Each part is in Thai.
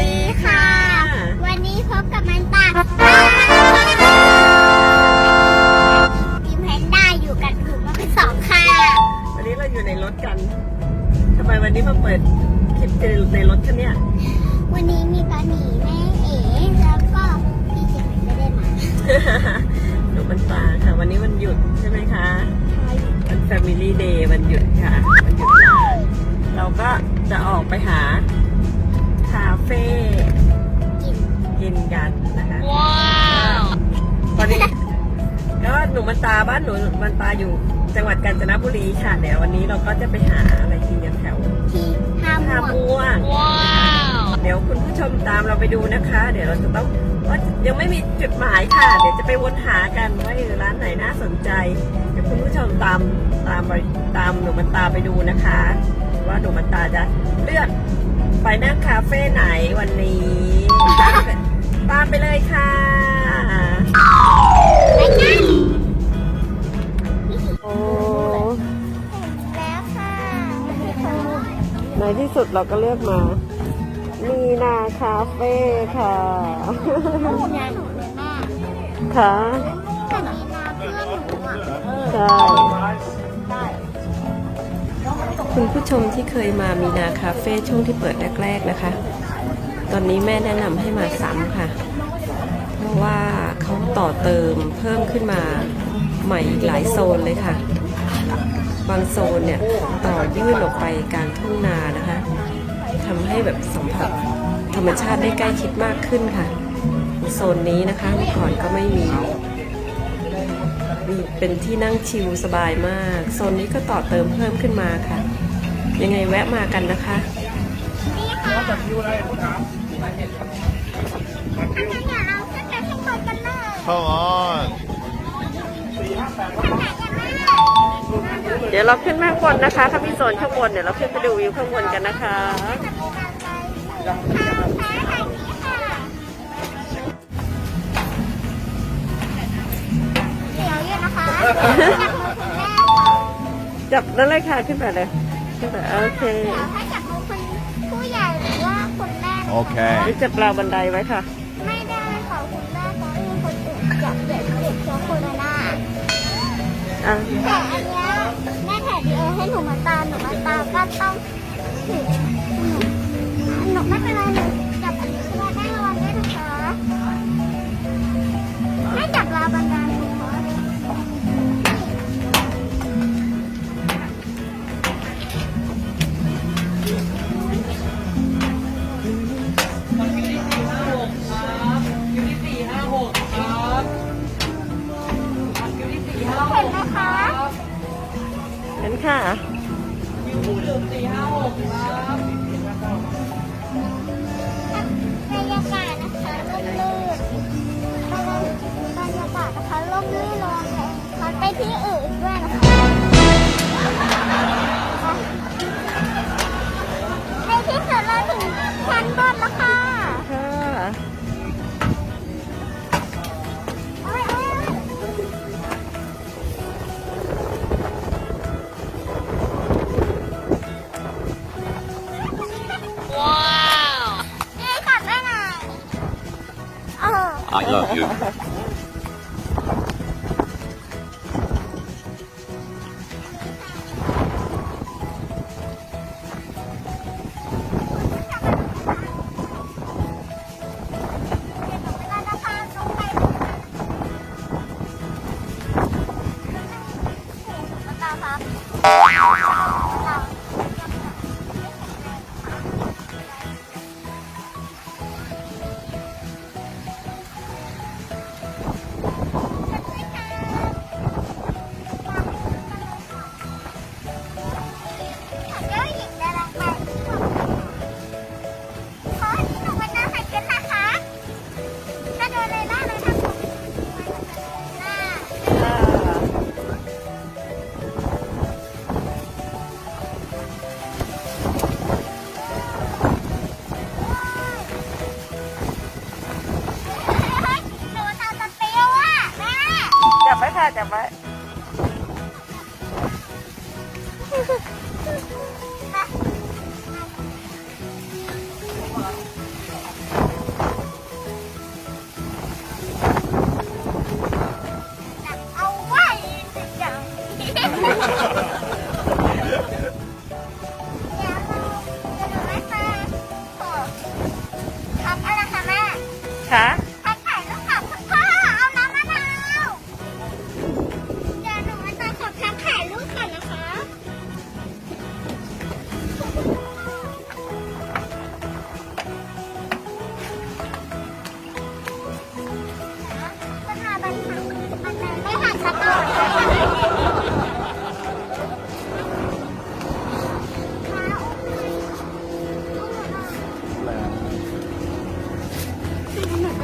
ดีค่ะ วันนี้พบกับมันตาทีมแพนด้าอยู่กันกลุ่มมาเป็นสองค่ะวันนี้เราอยู่ในรถกันทำไมวันนี้มาเปิดคลิปในรถกันเนี่ย วันนี้มีปาหนีแม่เอ๋แล้วก็พี่เจมินไม่ได้มาหนูมันตาค่ะ วันนี้วันหยุดใช่ไหมคะวัน Family Day วันหยุดค่ะวันหยุดยาวเราก็จะออกไปหาคา เฟ่กินกินกันนะคะว้าวตอนนี้แล้วหนูมันตาบ้านหนูมันตาอยู่จังหวัดกาญจนบุรีค่ะเดี๋ยววันนี้เราก็จะไปหาอะไรกินกันแถวที่ท่าท่าม่วงม่วงเดี๋ยวคุณผู้ชมตามเราไปดูนะคะ เดี๋ยวเราจะต้องว่ายังไม่มีจุดหมายค่ะ เดี๋ยวจะไปวนหากันว่าเออร้านไหนน่าสนใจ เดี๋ยวคุณผู้ชมตามตามไปตามหนูมันตาไปดูนะคะ ว่าหนูมันตาจะเลือก ไปนั่งคาเฟ่ไหนวันนี้ ตามไปเลยค่ะ ไปกันโอ้แล้วค่ะในที่สุดเราก็เลือกมามีนาคาเฟ่ค่ะค่ะมีนาเพื่อนหนูอะใช่ คุณผู้ชมที่เคยมามีนาคาเฟ่ช่วงที่เปิดแรกๆนะคะ ตอนนี้แม่แนะนำให้มาซ้ำค่ะ เพราะว่าเขาต่อเติมเพิ่มขึ้นมาใหม่อีกหลายโซนเลยค่ะ บางโซนเนี่ยต่อยื่นออกไปกลางทุ่งนานะคะทำให้แบบสัมผัสธรรมชาติได้ใกล้ชิดมากขึ้นค่ะ โซนนี้นะคะเมื่อก่อนก็ไม่มีมีเป็นที่นั่งชิลสบายมาก โซนนี้ก็ต่อเติมเพิ่มขึ้นมาค่ะ ยังไงแวะมากันนะคะนี่ค่ะถ้าอย่างเราก็จะให้คนกันเลย Come on. เดี๋ยวเราขึ้นมาข้างบนนะคะ ถ้ามีโซนข้างบนเดี๋ยวเราขึ้นไปดูวิวข้างบนกันนะคะเดี๋ยวเยอะนะคะจับนั่นเลยค่ะขึ้นไปเลย ขึ้นไปโอเคเดี๋ยวถ้าจับมือคุณผู้ใหญ่หรือว่าคุณแม่โอเค นี่จับราวบันไดไว้ค่ะ ไม่ได้ขอคุณแม่เพราะมีคนอื่นจับเด็กเด็กเชื้อโคโรนาอะแต่อันเนี้ยแม่ถ่ายวีดีโอให้หนูมาตามหนูมาตามก็ต้องถือหนูไม่เป็นไรหนูจับอันนี้ก็ได้ระวังด้วยนะคะไม่จับราวบันได ค่ะบรรยากาศนะคะร่มรื่นบรรยากาศนะคะร่มรื่นระวังแรงมันไปที่อื่นด้วยนะคะในที่สุดเราถึงชั้นบนแล้วค่ะ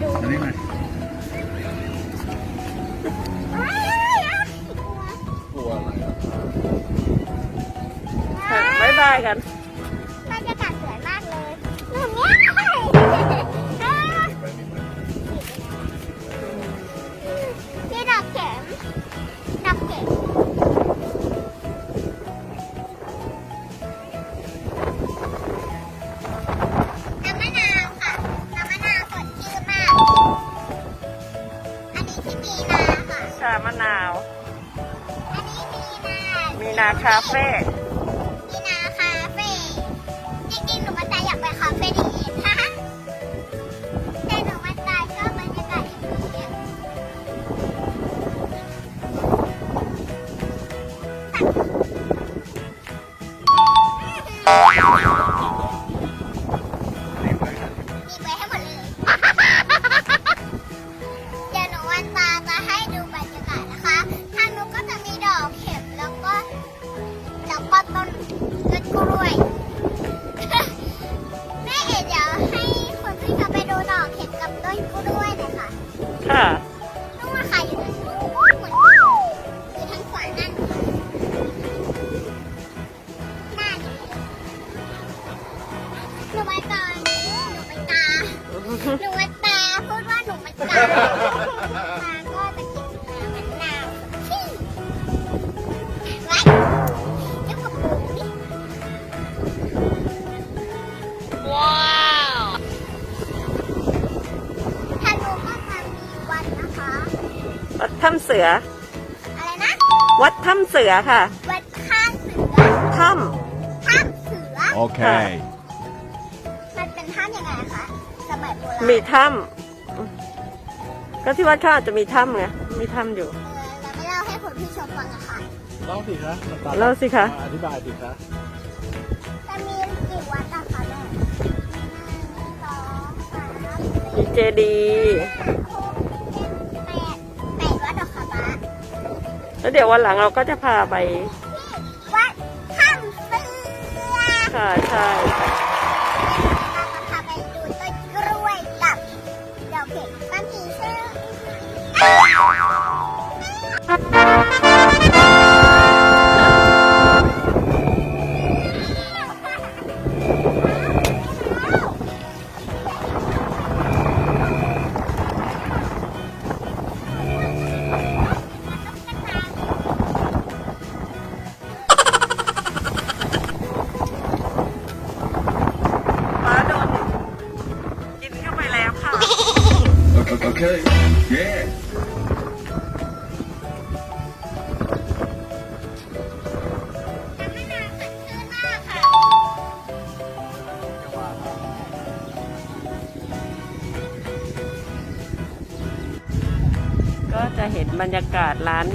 อุ้มหนูหนูจะดูอันนี้ไงอ้าวกลัวอะไรอะบ๊ายบายกัน คาเฟ่มีนาคาเฟ่จริงๆหนูมาตายอยากไปคาเฟ่ดีฮะแต่หนูมาตายชอบบรรยากาศอย่างนี้ เสือ อะไรนะ วัดถ้ำเสือค่ะ วัดข้างเสือถ้ถ้ำเสือ Okay. มันเป็นถ้ำยังไงคะ สมัยโบราณำมีถ้ำก็ที่วัดข้างอาจจะมีถ้ำไงมีถ้ำอยู่เออเราไม่เล่าให้คุณผู้ชมฟังอะค่ะเล่าสิคะน้ำตาลเล่าสิคะ อธิบายสิคะจะมีกี่วัดอะคะแม่หนึ่งสองสามมีเจดีย์ แล้วเดี๋ยววันหลังเราก็จะพาไปวัดถ้ำเสือค่ะใช่ จะเห็นบรรยากาศร้าน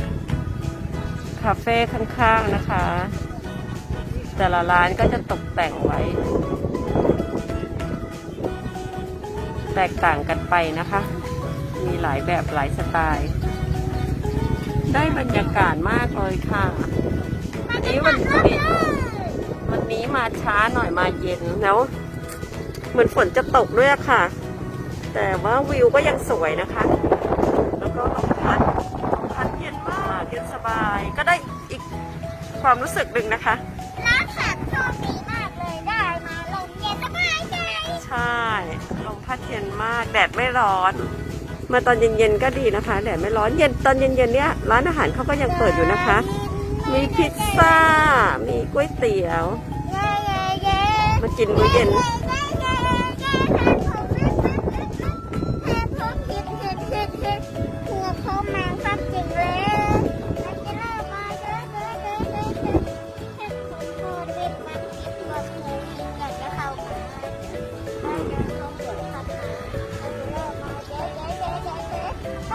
คาเฟ่ข้างๆนะคะ แต่ละร้านก็จะตกแต่งไว้ แตกต่างกันไปนะคะ มีหลายแบบหลายสไตล์ ได้บรรยากาศมากเลยค่ะวันนี้วันนี้วันนี้มาช้าหน่อยมาเย็นแล้วเหมือนฝนจะตกด้วยค่ะ แต่ว่าวิวก็ยังสวยนะคะ แล้วก็ลมพัดพัดเย็นมากเย็น สบายก็ได้อีกความรู้สึกหนึ่งนะคะร้านแขกโชคดีมากเลยได้มาลมเย็นสบายใจใช่ลมพัดเย็นมากแดดไม่ร้อน มาตอนเย็นๆก็ดีนะคะแดดไม่ร้อนเย็นตอนเย็นๆเนี้ยร้านอาหารเขาก็ยังเปิดอยู่นะคะ มีพิซซ่า มีก๋วยเตี๋ยวเย้เย้เย้มากินมื้อเย็น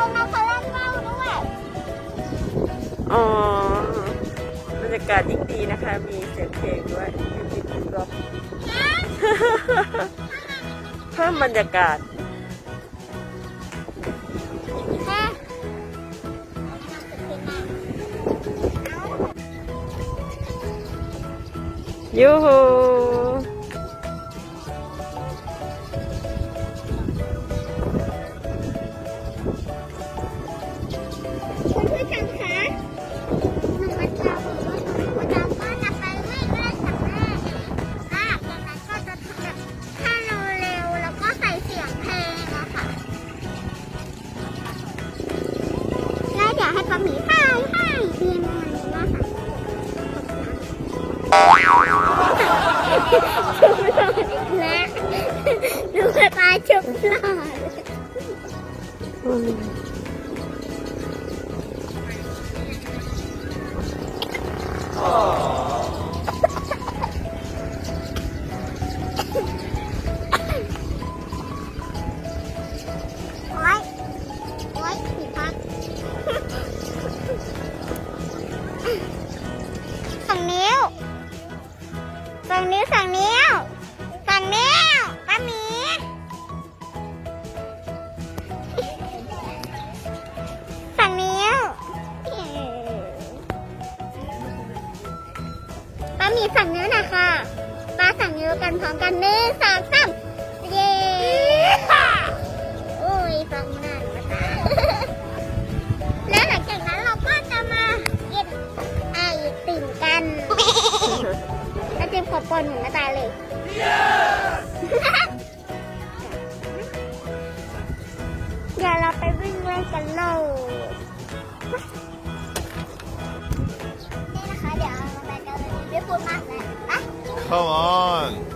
คนมาเขาเล่นว่าวด้วยอ๋อบรรยากาศยิ่งดีนะคะ มีเสียงเพลงด้วยมีจิตรอบเพิ่มบรรยากาศยูฮู ดูกระต่ายชุบ พร้อมกันหนึ่งสองสามเย้โอ้ยฟังไม่ได้นะคะแล้วหลังจากนั้นเราก็จะมากินไอติ่มกันไอติมขอบปนหมูกระตายเลยเดี๋ยวเราไปวิ่งเล่นกันเลยนี่นะคะเดี๋ยวเราไปกันเลยไม่พูดมากเลยนะ Come on.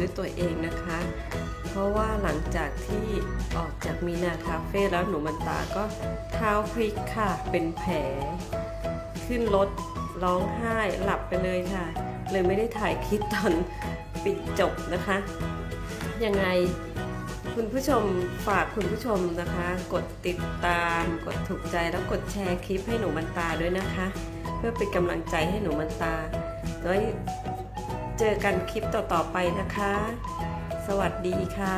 ด้วยตัวเองนะคะ เพราะว่าหลังจากที่ออกจากมีนาคาเฟ่แล้วหนูบรรตาก็เท้าพลิกค่ะ เป็นแผล ขึ้นรถร้องไห้หลับไปเลยค่ะ เลยไม่ได้ถ่ายคลิปตอนปิดจบนะคะ ยังไงคุณผู้ชมฝากคุณผู้ชมนะคะ กดติดตาม กดถูกใจแล้วกดแชร์คลิปให้หนูมันตาด้วยนะคะ เพื่อเป็นกำลังใจให้หนูมันตาไว้ เจอกันคลิปต่อๆไปนะคะ สวัสดีค่ะ